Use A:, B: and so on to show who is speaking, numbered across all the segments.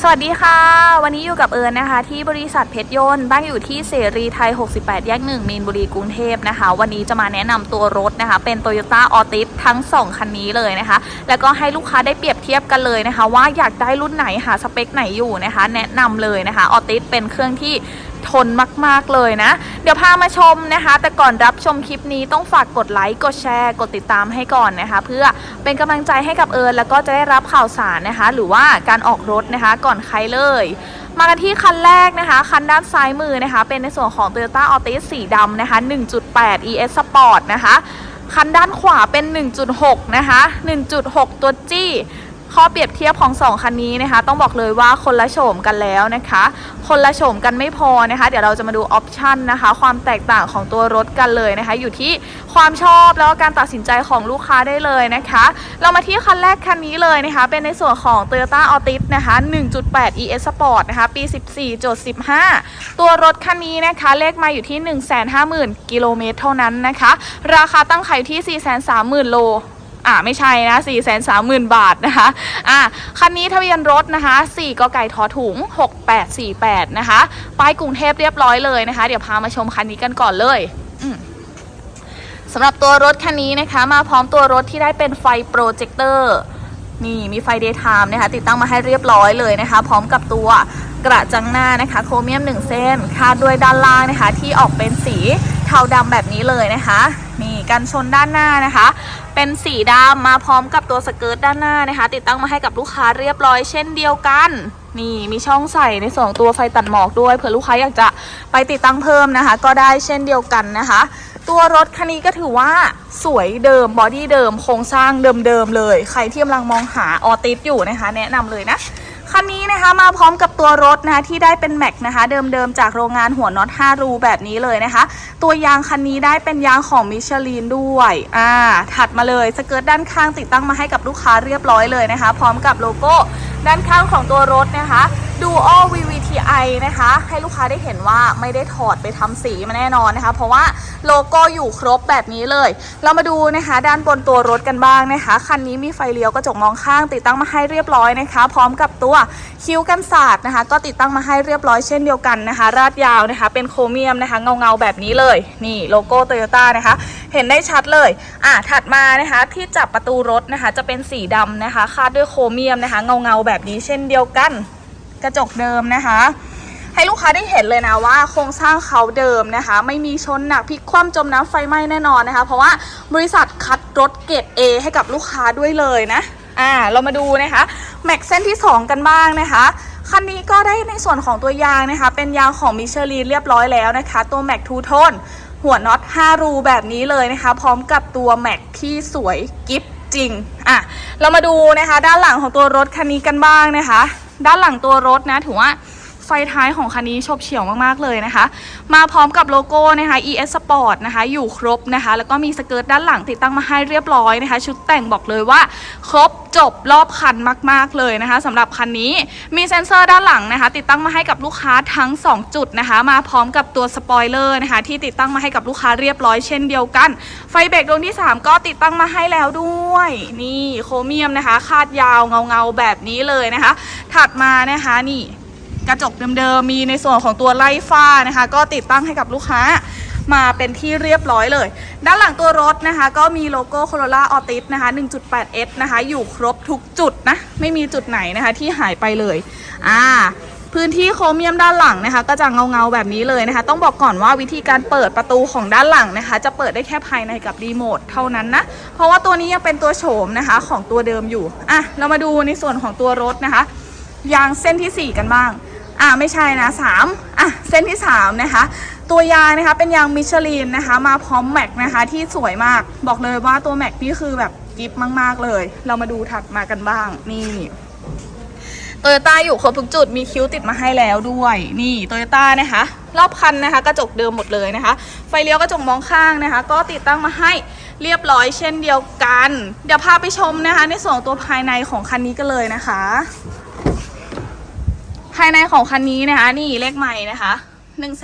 A: สวัสดีค่ะ วันนี้อยู่กับเอิญนะคะ ที่บริษัทเพชรยนต์บ้านอยู่ที่เสรีไทย 68 แยก 1 มีนบุรีกรุงเทพนะคะ วันนี้จะมาแนะนำตัวรถนะคะ เป็น Toyota Altis ทั้ง 2 คันนี้เลยนะคะ แล้วก็ให้ลูกค้าได้เปรียบเทียบกันเลยนะคะ ว่าอยากได้รุ่นไหนหาสเปคไหนอยู่นะคะ แนะนำเลยนะคะ Altis เป็นเครื่องที่ ทนมากๆเลยนะ เดี๋ยวพามาชมนะคะ แต่ก่อนรับชมคลิปนี้ต้องฝากกดไลค์กดแชร์กดติดตามให้ก่อนนะคะ เพื่อเป็นกำลังใจให้กับเอิญแล้วก็จะได้รับข่าวสารนะคะ หรือว่าการออกรถนะคะ ก่อนใครเลยมากันที่คันแรกนะคะ คันด้านซ้ายมือนะคะ เป็นในส่วนของ Toyota Altis สีดำนะคะ 1.8 ES Sport นะคะ คันด้านขวาเป็น 1.6 นะคะ 1.6 ตัวจี้ ข้อเปรียบเทียบของ 2 คันนี้นะคะ ต้องบอกเลยว่าคนละโฉมกันแล้วนะคะ คนละโฉมกันไม่พอนะคะ เดี๋ยวเราจะมาดูออปชันนะคะ ความแตกต่างของตัวรถกันเลยนะคะ อยู่ที่ความชอบแล้วก็การตัดสินใจของลูกค้าได้เลยนะคะ เรามาที่คันแรกคันนี้เลยนะคะ เป็นในส่วนของ Toyota Altis นะคะ 1.8 ES Sport นะคะ ปี 14.15 ตัวรถคันนี้นะคะ เลขมาอยู่ที่ 150,000 กิโลเมตรเท่านั้นนะคะ ราคาตั้งขายที่ 430,000 โล อ่าไม่ใช่นะ 4 3 0 0 0 0 บาทนะคะอ่าคันนี้ทะเบียนรถนะคะ4กไก่ทอถุง 6848 นะคะป้ายกรุงเทพเรียบร้อยเลยนะคะ เดี๋ยวพามาชมคันนี้กันก่อนเลยสำหรับตัวรถคันนี้นะคะ มาพร้อมตัวรถที่ได้เป็นไฟโปรเจคเตอร์นี่มีไฟ daytime นะคะ ติดตั้งมาให้เรียบร้อยเลยนะคะ พร้อมกับตัวกระจังหน้านะคะ โครเมียม 1 เส้นคาดด้วยด้านล่างนะคะ ที่ออกเป็นสีเทาดำแบบนี้เลยนะคะ นี่กันชนด้านหน้านะคะ เป็นสีดำมาพร้อมกับตัวสเกิร์ตด้านหน้านะคะ ติดตั้งมาให้กับลูกค้าเรียบร้อยเช่นเดียวกัน นี่มีช่องใส่ในส่วนตัวไฟตัดหมอกด้วยเผื่อลูกค้าอยากจะไปติดตั้งเพิ่มนะคะ ก็ได้เช่นเดียวกันนะคะ ตัวรถคันนี้ก็ถือว่าสวยเดิมบอดี้เดิมโครงสร้างเดิมๆเลย ใครที่กำลังมองหาออติสอยู่นะคะ แนะนำเลยนะ คันนี้นะคะมาพร้อมกับตัวรถนะคะที่ได้เป็นแม็กนะคะ เดิมๆจากโรงงานหัวน็อต5รูแบบนี้เลยนะคะ ตัวยางคันนี้ได้เป็นยางของมิชลินด้วยอ่าถัดมาเลยสเกิร์ตด้านข้างติดตั้งมาให้กับลูกค้าเรียบร้อยเลยนะคะ พร้อมกับโลโก้ด้านข้างของตัวรถนะคะ Duo VVTi นะคะ ให้ลูกค้าได้เห็นว่าไม่ได้ถอดไปทำสีมาแน่นอนนะคะ เพราะว่าโลโก้อยู่ครบแบบนี้เลย เรามาดูนะคะ ด้านบนตัวรถกันบ้างนะคะ คันนี้มีไฟเลี้ยวกระจกมองข้าง ติดตั้งมาให้เรียบร้อยนะคะ พร้อมกับตัวคิ้วกันศาสตร์นะคะ ก็ติดตั้งมาให้เรียบร้อยเช่นเดียวกันนะคะ ราดยาวนะคะ เป็นโครเมียมนะคะ เงาเงาแบบนี้เลย นี่โลโก้โตโยต้านะคะ เห็นได้ชัดเลย อะถัดมานะคะที่จับประตูรถนะคะ จะเป็นสีดำนะคะ คาดด้วยโครเมียมนะคะ เงาเงาแบบนี้เช่นเดียวกัน กระจกเดิมนะคะ ให้ลูกค้าได้เห็นเลยนะว่าโครงสร้างเขาเดิมนะคะ ไม่มีชนหนักพลิกคว่ำจมน้ำไฟไหม้แน่นอนนะคะ เพราะว่าบริษัทคัดรถเกรด A ให้กับลูกค้าด้วยเลยนะอ่าเรามาดูนะคะแม็กเส้นที่ 2 กันบ้างนะคะคันนี้ก็ได้ในส่วนของตัวยางนะคะ เป็นยางของมิชลินเรียบร้อยแล้วนะคะ ตัวแม็กทูโทนหัวน็อต5 รูแบบนี้เลยนะคะ พร้อมกับตัวแม็กที่สวยกิฟจริง อะ เรามาดูนะคะ ด้านหลังของตัวรถคันนี้กันบ้างนะคะ ด้านหลังตัวรถนะถือว่า ฟท้ายของคันนี้ชบเฉี่ยวมากๆเลยนะคะ มาพร้อมกับโลโก้นะคะ ES Sport นะคะ อยู่ครบนะคะ แล้วก็มีสเกิร์ตด้านหลังติดตั้งมาให้เรียบร้อยนะคะ ชุดแต่งบอกเลยว่า ครบจบรอบคันมาก ๆเลยนะคะสำหรับคันนี้มีเซ็นเซอร์ด้านหลังนะคะ ติดตั้งมาให้กับลูกค้าทั้ง 2 จุดนะคะ มาพร้อมกับตัวสปอยเลอร์นะคะ ที่ติดตั้งมาให้กับลูกค้าเรียบร้อยเช่นเดียวกัน ไฟเบรกดวงที่ 3 ก็ติดตั้งมาให้แล้วด้วย นี่โครเมียมนะคะ คาดยาวเงาๆแบบนี้เลยนะคะ ถัดมานะคะนี่ กระจกเดิมๆมีในส่วนของตัวไล่ฟ้านะคะ ก็ติดตั้งให้กับลูกค้ามาเป็นที่เรียบร้อยเลย ด้านหลังตัวรถนะคะ ก็มีโลโก้ Corolla Altis นะคะ 1.8S นะคะ อยู่ครบทุกจุดนะ ไม่มีจุดไหนนะคะที่หายไปเลย อ่า พื้นที่โครเมียมด้านหลังนะคะ ก็จะเงาเงาๆแบบนี้เลยนะคะ ต้องบอกก่อนว่าวิธีการเปิดประตูของด้านหลังนะคะ จะเปิดได้แค่ภายในกับรีโมทเท่านั้นนะ เพราะว่าตัวนี้ยังเป็นตัวโฉมนะคะของตัวเดิมอยู่ อะ เรามาดูในส่วนของตัวรถนะคะ ยางเส้นทีสี่4 กันบ้าง อ่าไม่ใช่นะสามอะเส้นที่3นะคะ ตัวยางนะคะเป็นยางมิชลินนะคะ มาพร้อมแม็กนะคะที่สวยมากบอกเลยว่าตัวแม็กนี่คือแบบกิฟมากๆเลย เรามาดูถัดมากันบ้างนี่โตโยต้าอยู่ครบทุกจุดมีคิ้วติดมาให้แล้วด้วย นี่โตโยต้านะคะ รอบคันนะคะ กระจกเดิมหมดเลยนะคะ ไฟเลี้ยวกระจกมองข้างนะคะ ก็ติดตั้งมาให้เรียบร้อยเช่นเดียวกัน เดี๋ยวพาไปชมนะคะ ในส่วนของตัวภายในของคันนี้กันเลยนะคะ ภายในของคันนี้นะคะ นี่เลขใหม่นะคะ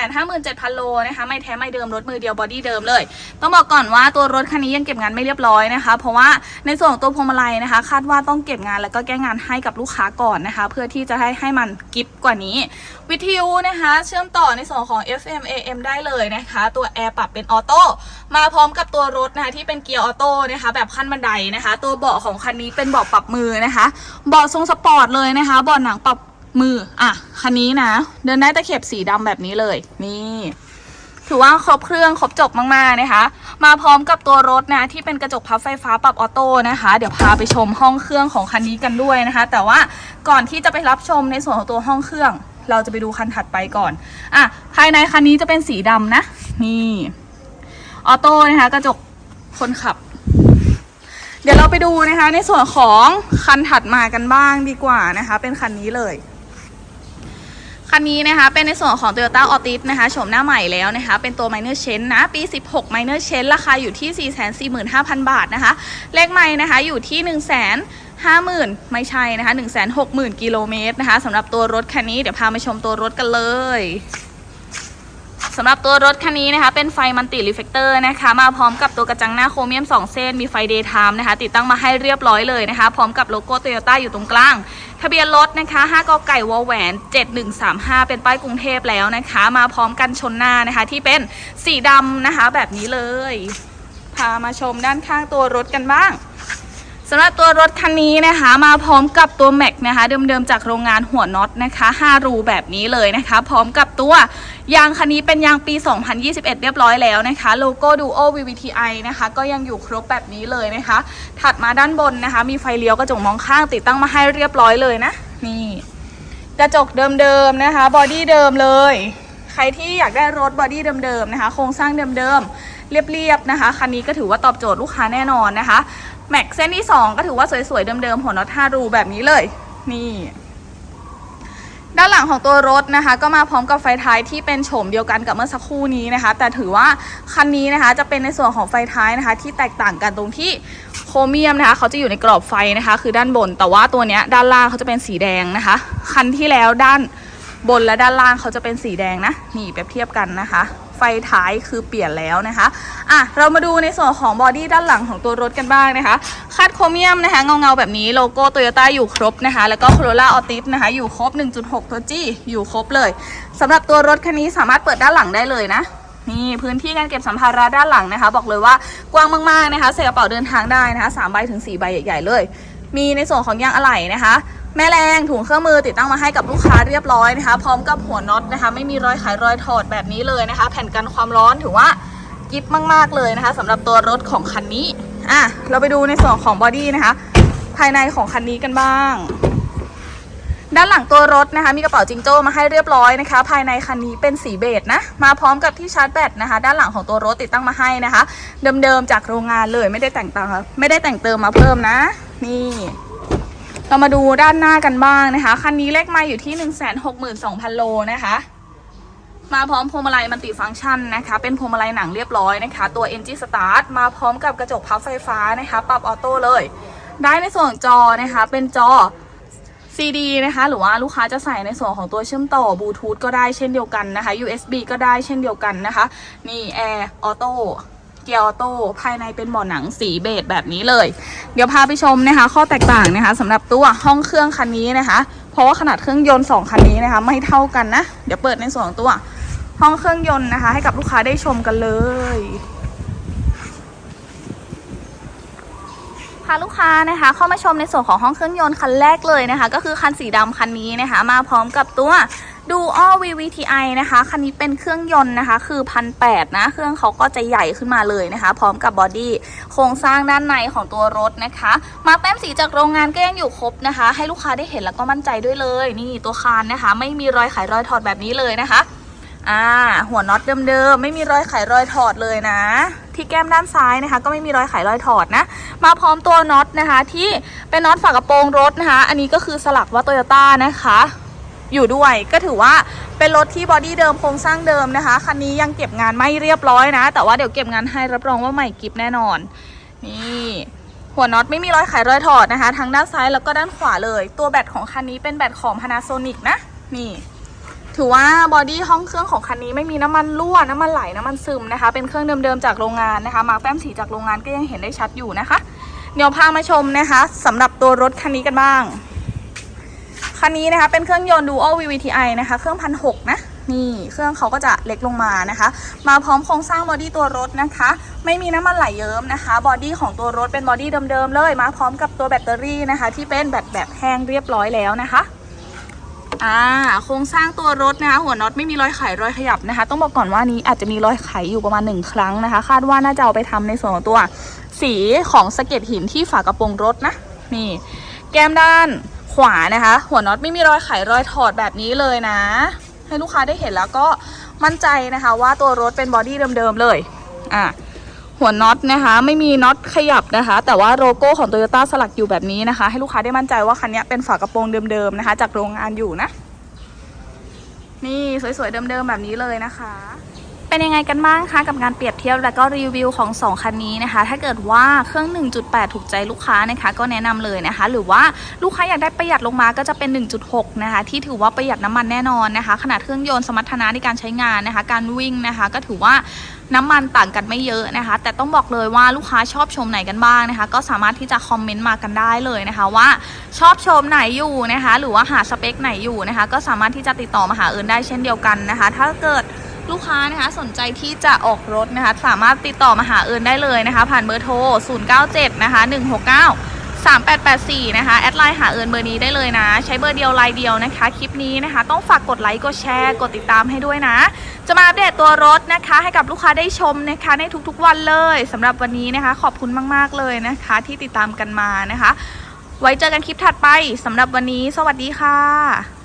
A: 157,000 โลนะคะไม่แท้ไม่เดิมรถมือเดียวบอดี้เดิมเลย ต้องบอกก่อนว่าตัวรถคันนี้ยังเก็บงานไม่เรียบร้อยนะคะ เพราะว่าในส่วนของตัวพวงมาลัยนะคะ คาดว่าต้องเก็บงานแล้วก็แก้งานให้กับลูกค้าก่อนนะคะ เพื่อที่จะให้ให้มันกิฟกว่านี้ วิทยุนะคะ เชื่อมต่อในส่วนของ FM AM ได้เลยนะคะ ตัวแอร์ปรับเป็นออโต้มาพร้อมกับตัวรถนะคะที่เป็นเกียร์ออโต้นะคะแบบขั้นบันไดนะคะ ตัวเบาะของคันนี้เป็นเบาะปรับมือนะคะเบาะทรงสปอร์ตเลยนะคะเบาะหนังปรับ มือ อะ คันนี้นะ เดินได้ตะเข็บสีดำแบบนี้เลย นี่ ถือว่าครบเครื่องครบจบมากๆนะคะ มาพร้อมกับตัวรถนะ ที่เป็นกระจกพับไฟฟ้าปรับออโต้นะคะ เดี๋ยวพาไปชมห้องเครื่องของคันนี้กันด้วยนะคะ แต่ว่าก่อนที่จะไปรับชมในส่วนของตัวห้องเครื่อง เราจะไปดูคันถัดไปก่อน อะ ภายในคันนี้จะเป็นสีดำนะ นี่ ออโต้นะคะ กระจกคนขับเดี๋ยวเราไปดูนะคะในส่วนของคันถัดมากันบ้างดีกว่านะคะ เป็นคันนี้เลย คันนี้นะคะเป็นในส่วนของ Toyota Altis นะคะโฉมหน้าใหม่แล้วนะคะเป็นตัว Minor Change นะ ปี 16 Minor Change ราคาอยู่ที่ 445,000 บาทนะคะ เลขไม่นะคะอยู่ที่1 5 0 0 0 0 ไม่ใช่นะคะ 160,000 กิโลเมตรนะคะสำหรับตัวรถคันนี้ เดี๋ยวพามาชมตัวรถกันเลย สำหรับตัวรถคันนี้นะคะ เป็นไฟมันติรีเฟกเตอร์นะคะ มาพร้อมกับตัวกระจังหน้าโครเมียม 2 เส้น มีไฟเดย์ไทม์นะคะ ติดตั้งมาให้เรียบร้อยเลยนะคะ พร้อมกับโลโก้โตโยต้าอยู่ตรงกลาง ทะเบียนรถนะคะ5กไก่วอแหวน 7135 เป็นป้ายกรุงเทพแล้วนะคะ มาพร้อมกันชนหน้านะคะ ที่เป็นสีดำนะคะ แบบนี้เลย พามาชมด้านข้างตัวรถกันบ้าง สำหรับตัวรถคันนี้นะคะ มาพร้อมกับตัวแม็กนะคะ เดิมๆจากโรงงานหัวน็อตนะคะ5รูแบบนี้เลยนะคะ พร้อมกับตัวยางคันนี้เป็นยางปี 2021 เรียบร้อยแล้วนะคะ โลโก้ Duo VVTi นะคะ ก็ยังอยู่ครบแบบนี้เลยนะคะ ถัดมาด้านบนนะคะ มีไฟเลี้ยวกระจกมองข้างติดตั้งมาให้เรียบร้อยเลยนะ นี่ กระจกเดิมๆนะคะบอดี้เดิมเลย ใครที่อยากได้รถบอดี้เดิมๆนะคะ โครงสร้างเดิมๆเรียบๆนะคะคันนี้ก็ถือว่าตอบโจทย์ลูกค้าแน่นอนนะคะ แม็กเส้นที่ 2 ก็ถือว่าสวยๆ เดิมๆหัวน็อต5รูแบบนี้เลย นี่ ด้านหลังของตัวรถนะคะ ก็มาพร้อมกับไฟท้ายที่เป็นโฉมเดียวกันกับเมื่อสักครู่นี้นะคะ แต่ถือว่าคันนี้นะคะจะเป็นในส่วนของไฟท้ายนะคะ ที่แตกต่างกันตรงที่โครเมียมนะคะเขาจะอยู่ในกรอบไฟนะคะ คือด้านบน แต่ว่าตัวเนี้ยด้านล่างเขาจะเป็นสีแดงนะคะ คันที่แล้วด้านบนและด้านล่างเขาจะเป็นสีแดงนะ นี่เปรียบเทียบกันนะคะ ไฟท้ายคือเปลี่ยนแล้วนะคะอะเรามาดูในส่วนของบอดี้ด้านหลังของตัวรถกันบ้างนะคะคาดโครเมียมนะคะเงาเงาๆแบบนี้โลโก้โตโยต้าอยู่ครบนะคะ แล้วก็ Corolla Altis นะคะอยู่ครบ 1.6 ตัวจี้อยู่ครบเลยสำหรับตัวรถคันนี้สามารถเปิดด้านหลังได้เลยนะนี่พื้นที่การเก็บสัมภาระด้านหลังนะคะ บอกเลยว่ากว้างมากๆนะคะใส่กระเป๋าเดินทางได้นะคะสามใบถึงสี่ใบใหญ่ๆเลย มีในส่วนของยางอะไหล่นะคะ แม่แรงถุงเครื่องมือติดตั้งมาให้กับลูกค้าเรียบร้อยนะคะ พร้อมกับหัวน็อตนะคะ ไม่มีรอยขายรอยถอดแบบนี้เลยนะคะ แผ่นกันความร้อนถือว่ากิฟมากๆเลยนะคะสำหรับตัวรถของคันนี้อะเราไปดูในส่วนของบอดี้นะคะ ภายในของคันนี้กันบ้างด้านหลังตัวรถนะคะ มีกระเป๋าจิงโจ้มาให้เรียบร้อยนะคะ ภายในคันนี้เป็นสีเบจนะ มาพร้อมกับที่ชาร์จแบตนะคะ ด้านหลังของตัวรถติดตั้งมาให้นะคะ เดิมๆจากโรงงานเลยไม่ได้แต่งติมไม่ได้แต่งเติมมาเพิ่มนะ นี่ เรามาดูด้านหน้ากันบ้างนะคะ คันนี้เลขไมาอยู่ที่ 162,000 โลนะคะ มาพร้อมพวงมาลัยมันติฟังก์ชันนะคะ เป็นพวงมาลัยหนังเรียบร้อยนะคะ ตัว Engine Start มาพร้อมกับกระจกพับไฟฟ้านะคะ ปรับออโต้เลย ได้ในส่วนจอนะคะ เป็นจอ CD นะคะ หรือว่าลูกค้าจะใส่ในส่วนของตัวเชื่อมต่อบลูทูธก็ได้เช่นเดียวกันนะคะ USB ก็ได้เช่นเดียวกันนะคะ นี่แอร์ออโต้ เกียร์ออโต้ภายในเป็นเบาะหนังสีเบจแบบนี้เลย เดี๋ยวพาไปชมนะคะ ข้อแตกต่างนะคะสำหรับตัวห้องเครื่องคันนี้นะคะ เพราะว่าขนาดเครื่องยนต์สองคันนี้นะคะ ไม่เท่ากันนะ เดี๋ยวเปิดในส่วนของตัวห้องเครื่องยนต์นะคะ ให้กับลูกค้าได้ชมกันเลยพาลูกค้านะคะเข้ามาชมในส่วนของห้องเครื่องยนต์คันแรกเลยนะคะ ก็คือคันสีดำคันนี้นะคะ มาพร้อมกับตัว Duo VVTi นะคะคันนี้เป็นเครื่องยนต์นะคะ คือพันแนะ เครื่องเขาก็จะใหญ่ขึ้นมาเลยนะคะ พร้อมกับบอดี้โครงสร้างด้านในของตัวรถนะคะ มาแต้มสีจากโรงงานก็ยังอยู่ครบนะคะ ให้ลูกค้าได้เห็นแล้วก็มั่นใจด้วยเลย นี่ตัวคานนะคะ ไม่มีรอยขายรอยถอดแบบนี้เลยนะคะอ่าหัวน็อตเดิมๆไม่มีรอยไขรอยถอดเลยนะ ที่แก้มด้านซ้ายนะคะ ก็ไม่มีรอยไขรอยถอดนะ มาพร้อมตัวน็อตนะคะ ที่เป็นน็อตฝากระโปรงรถนะคะ อันนี้ก็คือสลักว่าโตโยต้านะคะ อยู่ด้วย ก็ถือว่าเป็นรถที่บอดี้เดิมโครงสร้างเดิมนะคะ คันนี้ยังเก็บงานไม่เรียบร้อยนะ แต่ว่าเดี๋ยวเก็บงานให้รับรองว่าใหม่กิฟแน่นอน นี่หัวน็อตไม่มีรอยไขรอยถอดนะคะ ทั้งด้านซ้ายแล้วก็ด้านขวาเลย ตัวแบตของคันนี้เป็นแบตของ Panasonic นะ นี่ ถือว่าบอดี้ห้องเครื่องของคันนี้ไม่มีน้ำมันรั่วน้ำมันไหลน้ำมันซึมนะคะ เป็นเครื่องเดิมๆจากโรงงานนะคะ มาแป้มสีจากโรงงานก็ยังเห็นได้ชัดอยู่นะคะ เดี๋ยวพามาชมนะคะสำหรับตัวรถคันนี้กันบ้าง คันนี้นะคะเป็นเครื่องยนต์ Dual VVTi นะคะเครื่องพันหกนะนี่เครื่องเขาก็จะเล็กลงมานะคะ มาพร้อมโครงสร้างบอดี้ตัวรถนะคะ ไม่มีน้ำมันไหลเยิ้มนะคะบอดี้ของตัวรถเป็นบอดี้เดิมๆเลย มาพร้อมกับตัวแบตเตอรี่นะคะ ที่เป็นแบตแบบแห้งเรียบร้อยแล้วนะคะอ่าโครงสร้างตัวรถนะคะหัวน็อตไม่มีรอยไขรอยขยับนะคะ ต้องบอกก่อนว่านี้อาจจะมีรอยไขอยู่ประมาณหนึ่งครั้งนะคะ คาดว่าน่าจะเอาไปทำในส่วนของตัว สีของสะเก็ดหินที่ฝากระโปรงรถนะนี่ แก้มด้าน ขวานะคะ หัวน็อตไม่มีรอยไขรอยถอดแบบนี้เลยนะ ให้ลูกค้าได้เห็นแล้วก็มั่นใจนะคะ ว่าตัวรถเป็นบอดี้เดิมๆเลยอะหัวน็อตนะคะ ไม่มีน็อตขยับนะคะ แต่ว่าโลโก้ของ Toyota สลักอยู่แบบนี้นะคะ ให้ลูกค้าได้มั่นใจว่าคันนี้เป็นฝากระโปรงเดิมๆนะคะ จากโรงงานอยู่นะ นี่สวยๆเดิมๆแบบนี้เลยนะคะ เป็นยังไงกันบ้างคะกับการเปรียบเทียบและก็รีวิวของ 2 คันนี้นะคะ ถ้าเกิดว่าเครื่อง 1.8 ถูกใจลูกค้านะคะก็แนะนำเลยนะคะ หรือว่าลูกค้าอยากได้ประหยัดลงมาก็จะเป็น 1.6 นะคะ ที่ถือว่าประหยัดน้ำมันแน่นอนนะคะ ขนาดเครื่องยนต์สมรรถนะในการใช้งานนะคะ การวิ่งนะคะ ก็ถือว่าน้ำมันต่างกันไม่เยอะนะคะ แต่ต้องบอกเลยว่าลูกค้าชอบชมไหนกันบ้างนะคะ ก็สามารถที่จะคอมเมนต์มากันได้เลยนะคะว่าชอบชมไหนอยู่นะคะ หรือว่าหาสเปคไหนอยู่นะคะ ก็สามารถที่จะติดต่อมาหาเอิญได้เช่นเดียวกันนะคะ ถ้าเกิด ลูกค้านะคะสนใจที่จะออกรถนะคะ สามารถติดต่อมาหาเอิญได้เลยนะคะ ผ่านเบอร์โทร 097 นะคะ 169 3884 นะคะ แอดไลน์หาเอิญเบอร์นี้ได้เลยนะ ใช้เบอร์เดียวไลน์เดียวนะคะ คลิปนี้นะคะ ต้องฝากกดไลค์กดแชร์ กดติดตามให้ด้วยนะ จะมาอัปเดตตัวรถนะคะ ให้กับลูกค้าได้ชมนะคะ ในทุกๆวันเลยสำหรับวันนี้นะคะ ขอบคุณมากๆเลยนะคะ ที่ติดตามกันมานะคะ ไว้เจอกันคลิปถัดไปสำหรับวันนี้ สวัสดีค่ะ